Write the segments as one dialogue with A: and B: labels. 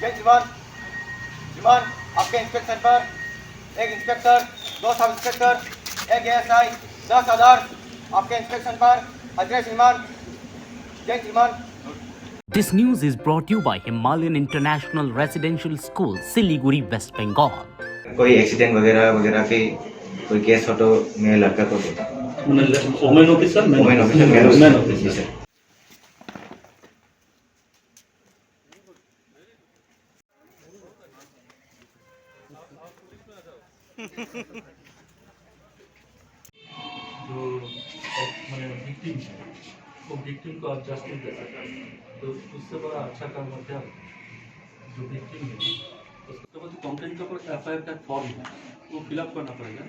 A: जय श्रीमान आपके इंस्पेक्शन पर एक इंस्पेक्टर दो सब इंस्पेक्टर एक एस आई दस हज़ार आपके इंस्पेक्शन पर अजय श्रीमान। जय श्रीमान।
B: This news is brought to you by Himalayan International Residential School, Siliguri, West Bengal.
C: कोई एक्सीडेंट वगैरह वगैरह के कोई केस हो तो मैं लड़का को देता
D: हूँ
C: ओमेन ऑफिसर
D: मैं।
C: ओमेन ऑफिसर
D: ओमेन
C: ऑफिसर
D: जो मैंने विक्टिम है वो विक्टिम को आप जस्टिस दे सकते हैं। तो उससे बड़ा अच्छा काम है जो विक्टिम है उसके बाद कंप्लेंट का ऊपर एफ़ का फॉर्म है वो फिलअप करना पड़ेगा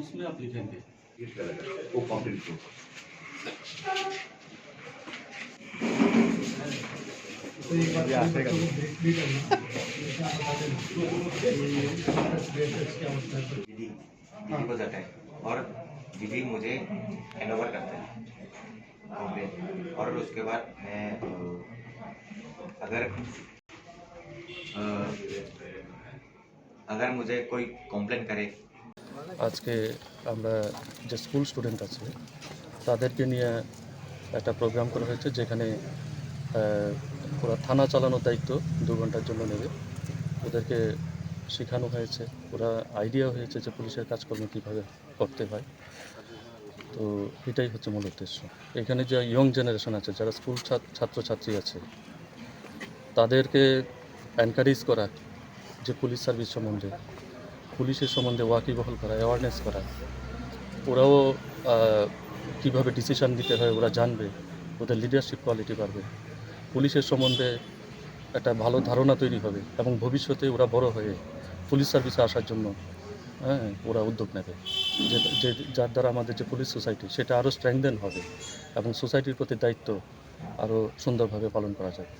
D: उसमें आप लिखेंगे
E: वो कंप्लीट को
C: दीदी दीदी को जाता है और दीदी मुझे हैंड ओवर करता है कंप्लेन और उसके बाद मैं अ, अगर अ, अगर मुझे कोई कंप्लेन करे
D: আজকে আমরা যে স্কুল স্টুডেন্ট আছে তাদেরকে নিয়ে একটা প্রোগ্রাম করা হয়েছে যেখানে আহ, ওরা থানা চালানোর দায়িত্ব দু ঘন্টার জন্য নেবে ওদেরকে শেখানো হয়েছে, ওরা আইডিয়া হয়েছে যে পুলিশের কাজকর্ম কীভাবে করতে হয়। তো এটাই হচ্ছে মূল উদ্দেশ্য। এখানে যে ইয়ং জেনারেশন আছে, যারা স্কুল ছাত্রছাত্রী আছে, তাদেরকে এনকারেজ করা যে পুলিশ সার্ভিস সম্বন্ধে, পুলিশের সম্বন্ধে ওয়াকিবহল করা অ্যাওয়ারনেস করা। ওরাও কীভাবে ডিসিশন দিতে হয়, ওরা জানবে, ওদের লিডারশিপ কোয়ালিটি বাড়বে। পুলিশের সম্বন্ধে একটা ভালো ধারণা তৈরি হবে এবং ভবিষ্যতে ওরা বড় হয়ে পুলিশ সার্ভিসে আসার জন্য হ্যাঁ ওরা উদ্যোগ নেবে। যে যার দ্বারা আমাদের যে পুলিশ সোসাইটি সেটা আরও স্ট্রেংদেন হবে এবং সোসাইটির প্রতি দায়িত্ব আরও সুন্দরভাবে পালন করা যাবে।